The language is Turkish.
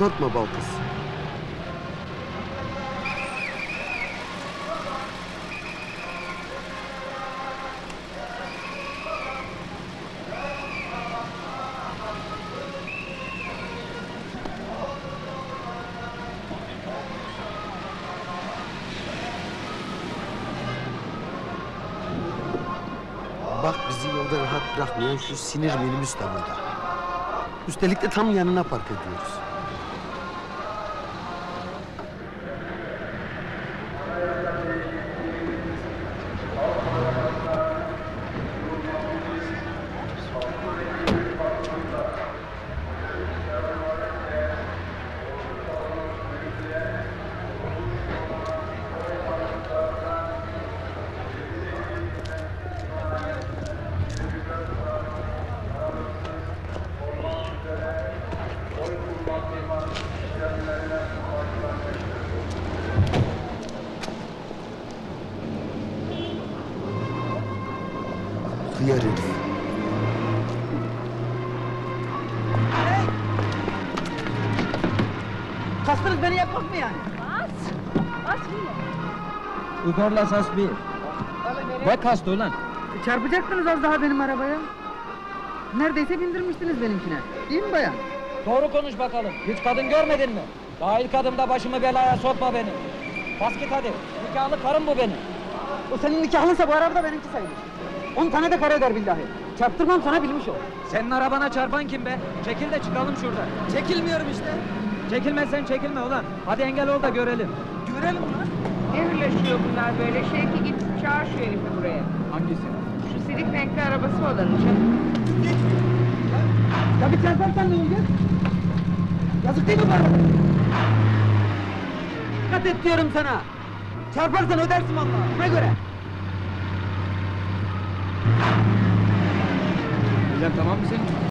Korkma Balkız. Bak bizi yolda rahat bırakmayan şu sinir minibüs de burada. Üstelik de tam yanına park ediyoruz. Herif. Kastınız beni yapmak mı yani? Bas. Bas yine. Igor'la sas bir. Ne kastı ulan? E, Çarpacaktınız az daha benim arabaya. Neredeyse bindirmiştiniz benimkine. Değil mi bayan? Doğru konuş bakalım. Hiç kadın görmedin mi? Daha ilk adımda başımı belaya sokma beni. Bas git hadi. Nikahlı karım bu benim. O senin nikahlınsa bu araba da benimki sayılır. On tane de kara eder billahi. Çarptırmam sana bilmiş ol. Senin arabana çarpan kim be? Çekil de çıkalım şuradan. Çekilmiyorum işte. Çekilmezsen çekilme ulan. Hadi engel ol da görelim. Görelim lan. Ne hırlaşıyor bunlar böyle? Şevki git çağır şu herifi buraya. Hangisi? Şu silik renkli arabası olanı canım. Ya bir çarparsan ne olacak? Yazık değil mi bu araba? Dikkat et diyorum sana. Çarparsan ödersin vallahi. Ona göre. Hocam tamam mı senin?